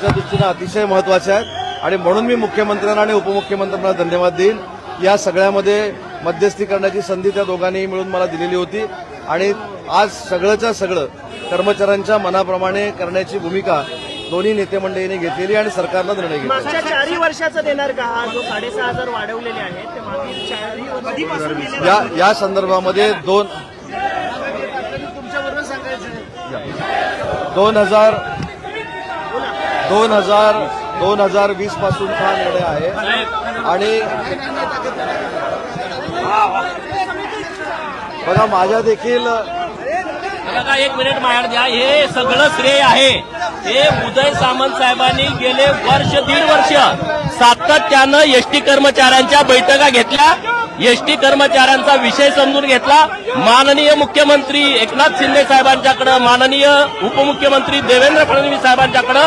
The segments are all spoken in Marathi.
आमच्या दृष्टीनं अतिशय महत्त्वाच्या आहेत. आणि म्हणून मी मुख्यमंत्र्यांना आणि उपमुख्यमंत्र्यांना धन्यवाद देईन. या सगळ्यामध्ये मध्यस्थी करण्याची संधी त्या दोघांनी मिळून मला दिलेली होती. आणि आज सगळंच्या सगळं कर्मचाऱ्यांच्या मनाप्रमाणे करण्याची भूमिका दोन्ही नेते मंडळींनी घेतलेली आणि सरकारनं निर्णय घेतला चारही वर्षाचं देणार का? हा जो साडेसहा हजार वाढवलेले आहेत या या संदर्भामध्ये दोन दोन हजार दोन हजार दोन हजार वीसपासून हा निर्णय आहे. आणि बघा माझ्या देखील का एक मिनिट मायार द्या. हे सगळं श्रेय आहे. हे उदय सामंत साहेबांनी गेले वर्ष दीड वर्ष. सातत्यानं एसटी कर्मचाऱ्यांच्या बैठका घेतल्या. एसटी कर्मचाऱ्यांचा विषय समजून घेतला. माननीय मुख्यमंत्री एकनाथ शिंदे साहेबांच्याकडे माननीय उपमुख्यमंत्री देवेंद्र फडणवीस साहेबांच्याकडे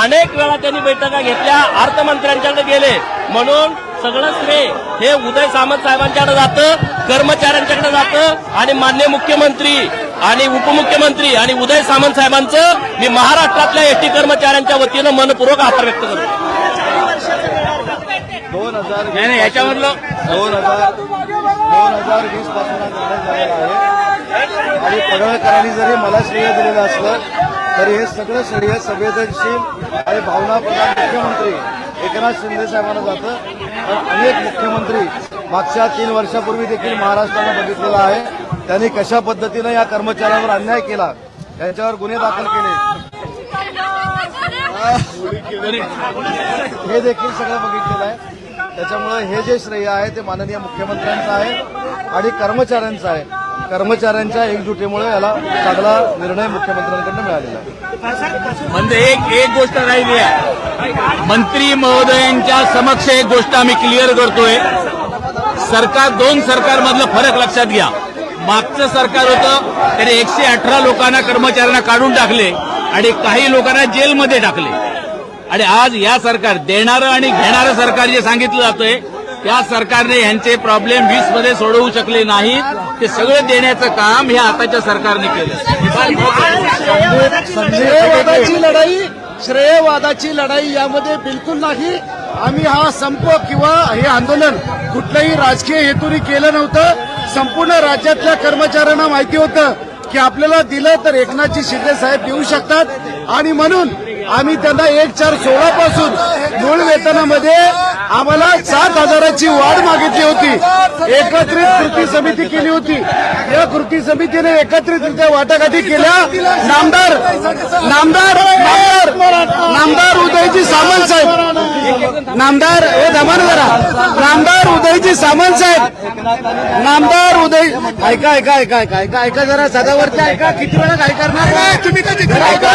अनेक वेळा त्यांनी बैठका घेतल्या अर्थमंत्र्यांच्याकडे गेले. म्हणून सगळं श्रेय हे उदय सामंत साहेबांच्याकडे जातं कर्मचाऱ्यांच्याकडे जातं आणि मान्य मुख्यमंत्री आणि उपमुख्यमंत्री आणि उदय सामंत साहेबांचं मी महाराष्ट्रातल्या एसटी कर्मचाऱ्यांच्या वतीनं मनपूर्वक आभार व्यक्त करतो. दोन हजार नाही, नाही, याच्यामधलं- दोन हजार दोन हजार वीसपासून हा निर्णय झालेला आहे. आणि पडळकरांनी जरी मला श्रेय दिलेलं असलं तरी हे सगळं श्रेय संवेदनशील आणि भावनाप्रधान मुख्यमंत्री एकनाथ शिंदे साहेबांना जातं. पण अनेक मुख्यमंत्री मागच्या तीन वर्षापूर्वी देखील महाराष्ट्रानं बघितलेलं आहे. त्यांनी कशा पद्धतीनं या कर्मचाऱ्यांवर अन्याय केला? यांच्यावर गुन्हे दाखल केले. हे देखील सगळं बघितलेलं आहे. त्याच्यामुळे हे जे श्रेय आहे ते माननीय मुख्यमंत्र्यांचं आहे आणि कर्मचाऱ्यांचं आहे. कर्मचाऱ्यांच्या एकजुटीमुळे याला चांगला निर्णय मुख्यमंत्र्यांकडून मिळालेला आहे. म्हणजे एक एक गोष्ट राहिली आहे. मंत्री महोदयांच्या समक्ष एक गोष्ट आम्ही क्लिअर करतोय. सरकार दोन सरकारमधला फरक लक्षात घ्या. मागचं सरकार होतं त्याने एकशे अठरा लोकांना कर्मचाऱ्यांना काढून टाकले आणि काही लोकांना जेलमध्ये टाकले. आणि आज या सरकार देणारं आणि घेणारं सरकार जे सांगितलं जातंय त्या सरकारने यांचे प्रॉब्लेम वीसमध्ये सोडवू शकले नाहीत. ते सगळं देण्याचं काम हे आताच्या सरकारने केलं. श्रेयवादाची लढाई श्रेयवादाची लढाई यामध्ये बिलकुल नाही. आम्ही हा संप किंवा हे आंदोलन कुठल्याही राजकीय हेतूने केलं नव्हतं. संपूर्ण राज्यातल्या कर्मचाऱ्यांना माहिती होतं की आपल्याला दिलं तर एकनाथजी शिंदे साहेब देऊ शकतात. आणि म्हणून आम्ही त्यांना एक चार सोळा पासून मूळ वेतनामध्ये आम्हाला सात हजाराची वाढ मागितली होती. एकत्रित कृती समिती केली होती. या कृती समितीने एकत्रितरित्या वाटाघाटी केल्या. नामदार नामदार नामदार नामदार उदयजी सामंत साहेब. नामदार हे दमान जरा. नामदार उदयजी सामंत साहेब. नामदार उदय ऐका ऐका ऐका ऐका ऐका ऐका जरा सदावरती ऐका. किती वेळा काय करणार? तुम्ही कधी ऐका